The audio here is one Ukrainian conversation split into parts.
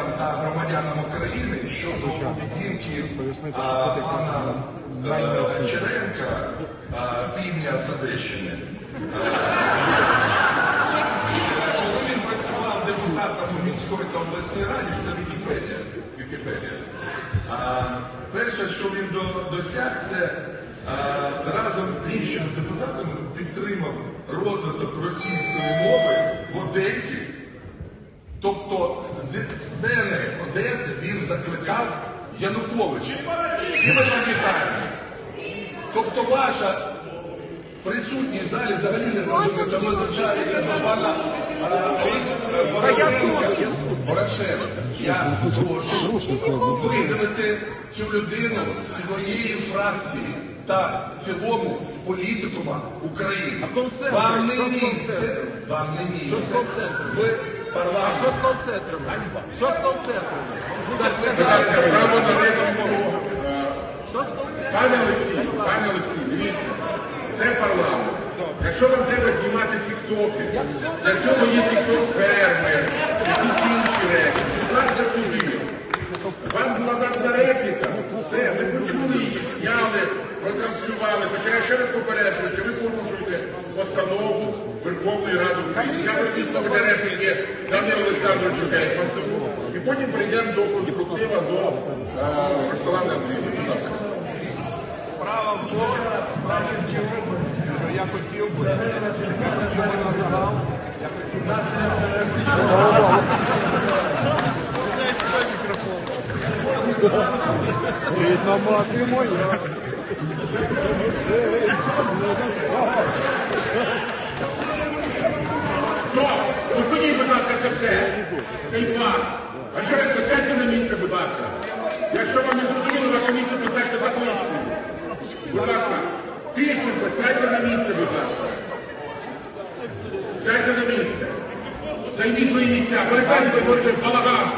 громадянам та громадянам України щодо поведінки пана е, Черенка, півдня з Коли він працював депутатом у міської та обласній раді, це Вікіпедія. Вікіпедія. Перше, що він досяг, це разом з іншими депутатами підтримав розвиток російської мови в Одесі. Тобто з сцени Одеси він закликав Януковича. Всі ми пам'ятаємо. Тобто ваша присутність в залі взагалі не зрозуміла, тому звичайно пана Порошенка. Я прошу видалити цю людину з своєї фракції та в цілому з політикума України. концерт? Вам не місце. Вам не місце. Парламенті. Що з концентром? Що з концентром? Ну. Що з концентром? Пане Олексій, пане Олексій, дивіться, це парламент. Якщо вам треба знімати тіктоки, для цього є тікток ферми, якісь інші речі. Будь ласка, туди. Вам була дана репліка, все, ми почули її, зняли, протранслювали. Хоча я ще раз попереджую, що ви порушуєте постанову. Я дійсно для репліки Данилу Олександровичу Гетьманцеву. І потім перейдемо до конструктива до Роксолани Андріївни. Справа в цій області, що я хотів би на загал, я хотів Рідна мати моя. Все. Цей факт. А що ви сядьте на місце, будь ласка. Якщо вам не зрозуміло ваше місце, то значить табличку. Будь ласка, Тищенко, сядьте на місце, будь ласка. Сядьте на місце. Займіть свої місця. Перестаньте говорити балаган,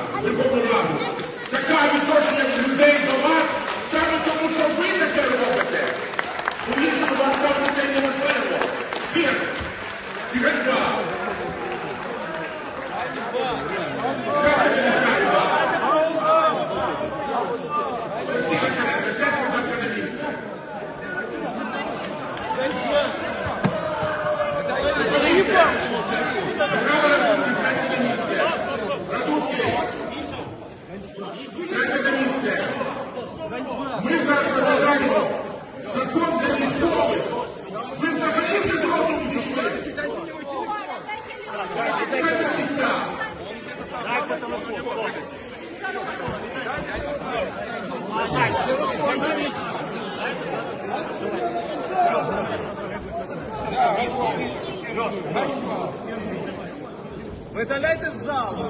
Видаляйте з залу.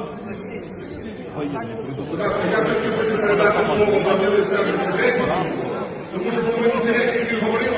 Я хотів би передати слово Данилу Гетьману, тому що повинні ті речі, які говорив,